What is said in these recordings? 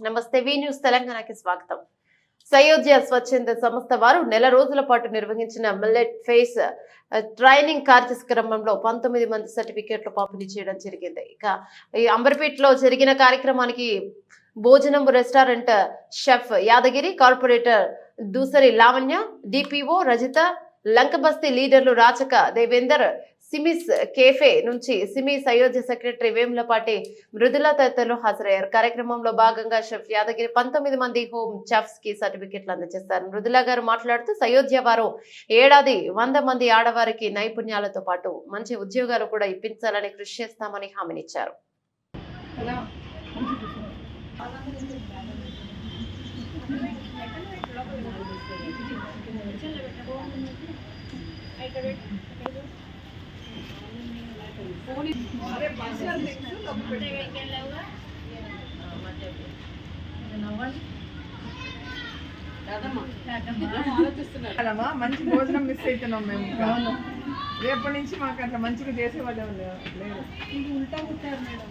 నమస్తే వి న్యూస్ తెలంగాణకి స్వాగతం. సయోధ్య స్వచ్ఛంద సంస్థ వారు నెల రోజుల పాటు నిర్వహించిన మిల్లెట్ ఫేస్ ట్రైనింగ్ కార్యక్రమంలో పంతొమ్మిది మంది సర్టిఫికేట్లు పంపిణీ చేయడం జరిగింది. ఇక ఈ అంబర్పేటలో జరిగిన కార్యక్రమానికి Bhojanam restaurant chef Yadagiri corporator Doosari Lavanya DPO Rajitha Lankabasti లీడర్లు రాచక దేవేందర్ సిమిస్ కేఫే నుంచి సిమిస్ అయోధ్య సెక్రటరీ వేములపాటి మృదుల తదితరులు హాజరయ్యారు. కార్యక్రమంలో భాగంగా షెఫ్ యాదగిరి పంతొమ్మిది మంది హోమ్ చెఫ్స్కి సర్టిఫికెట్లు అందజేశారు. మృదుల గారు మాట్లాడుతూ సయోధ్య వారు ఏడాది వంద మంది ఆడవారికి నైపుణ్యాలతో పాటు మంచి ఉద్యోగాలు కూడా ఇప్పించాలని కృషి చేస్తామని హామీనిచ్చారు అలమా మంచి భోజనం మిస్ అవుతున్నాం మేము రేపటి నుంచి మాకు అట్లా మంచిగా చేసేవాళ్ళు ఉంటారు మేడం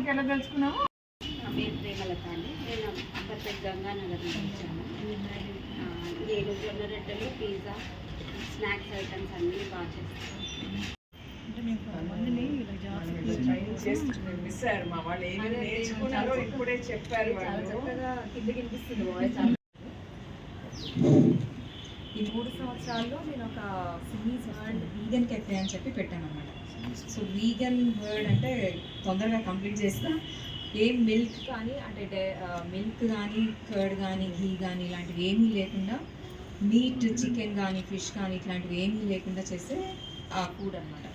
ఉద్యోగానికి వెళ్ళదలుచుకున్నాము నా పేరు ప్రేమలత అండి. నేను అంబర్పేట్ గంగానగర్ నుంచి వచ్చాను నేను జొన్న రొట్టెలు పిజ్జా స్నాక్స్ ఐటమ్స్ అన్నీ బాగా చేస్తాను. ట్రైనింగ్ చేస్తుంటే మిస్ అయ్యారు మా వాళ్ళు ఏమి నేర్చుకున్నారో ఇప్పుడే చెప్పారు వాళ్ళు. ఈ మూడు సంవత్సరాల్లో నేను ఒక సిమీస్ అండ్ వీగన్ కెఫే అని చెప్పి పెట్టాను అనమాట సో వీగన్ వర్డ్ అంటే తొందరగా కంప్లీట్ చేస్తా. ఏం మిల్క్ కానీ అంటే మిల్క్ కానీ కర్డ్ కానీ ఘీ కానీ ఇలాంటివి ఏమీ లేకుండా మీట్ చికెన్ కానీ ఫిష్ కానీ ఇట్లాంటివి ఏమీ లేకుండా చేసే ఆ ఫుడ్ అనమాట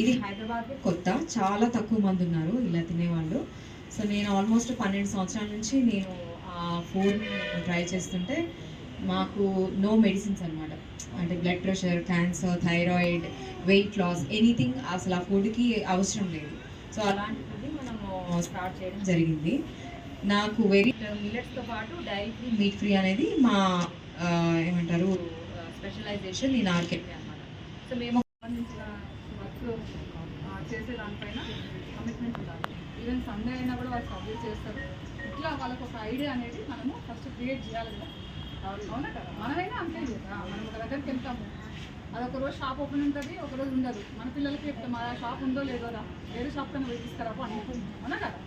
ఇది హైదరాబాద్లో కొత్త. చాలా తక్కువ మంది ఉన్నారు ఇలా తినేవాళ్ళు. సో నేను ఆల్మోస్ట్ పన్నెండు సంవత్సరాల నుంచి నేను ఆ ఫుడ్ని ట్రై చేస్తుంటే మాకు నో మెడిసిన్స్ అనమాట అంటే blood pressure cancer thyroid weight loss anything అసలు ఆ ఫుడ్కి అవసరం లేదు. సో అలాంటి ఫుడ్ మనము స్టార్ట్ చేయడం జరిగింది. నాకు వెరీ మిల్లెట్స్తో పాటు డైరీ ఫ్రీ మీట్ ఫ్రీ అనేది మా ఏమంటారు స్పెషలైజేషన్ నేను ఆర్కెట్ అనమాట సో మేము సంబంధించిన వర్క్ చేసే దానిపైన కమిట్మెంట్ ఉండాలి. ఈవెన్ సండే అయినా కూడా వాళ్ళు సబ్మిట్ చేస్తారు. ఇట్లా వాళ్ళకి ఒక ఐడియా అనేది మనము ఫస్ట్ క్రియేట్ చేయాలి కదా. అవునా కదా మనమైనా అంతే కదా మనం ఒక దగ్గరికి వెళ్తాము. అది ఒక రోజు షాప్ ఓపెన్ ఉంటుంది ఒక రోజు ఉండదు. మన పిల్లలకి చెప్తాం ఆ షాప్ ఉందో లేదో రా వేరే షాప్ కన్నా పోయి తీసుకురాపు అనుకుంటాం అవునా కదా?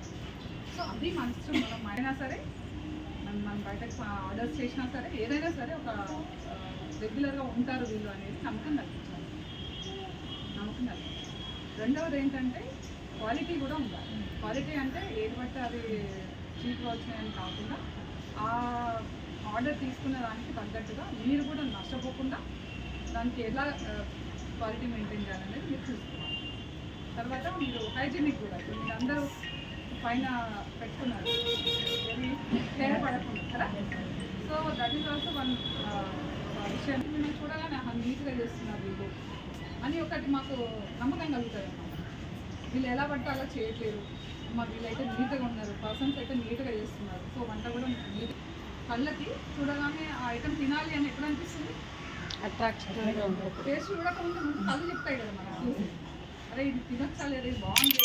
సో అది మన ఇష్టం. మనం అయినా సరే మనం మనం బయటకు ఆర్డర్స్ చేసినా సరే ఏదైనా సరే ఒక రెగ్యులర్గా ఉంటారు వీళ్ళు అనేది నమ్మకం కల్పించాలి నమ్మకం కల్పించాలి రెండవది ఏంటంటే క్వాలిటీ కూడా ఉండాలి. క్వాలిటీ అంటే ఏది బట్టి అది చీప్గా వచ్చినాయని కాకుండా ఆ ఆర్డర్ తీసుకున్న దానికి తగ్గట్టుగా మీరు కూడా నష్టపోకుండా దానికి ఎలా క్వాలిటీ మెయింటైన్ చేయాలనేది మీరు చూసుకోవాలి. తర్వాత మీరు హైజీనిక్ కూడా ఇప్పుడు మీరు అందరూ పైన పెట్టుకున్నారు. తేడా పడకుండా కదా? So that is also one విషయం మేము చూడగానే నీట్గా చేస్తున్నారు వీళ్ళు అని ఒకటి మాకు నమ్మకం కలుగుతుంది అన్నమాట. వీళ్ళు ఎలా పడితే అలా చేయట్లేదు మా వీళ్ళైతే నీట్గా ఉన్నారు. పర్సన్స్ అయితే నీట్గా చేస్తున్నారు. సో వంట కూడా నీట్ కళ్ళకి చూడగానే ఆ ఐటమ్ తినాలి అని ఎక్కడ అనిపిస్తుంది? టేస్ట్ చూడకముందు ముందు కళ్ళు చెప్తాయి కదా చూసి అరే ఇది తినొచ్చా లేదా? ఇది బాగుంది.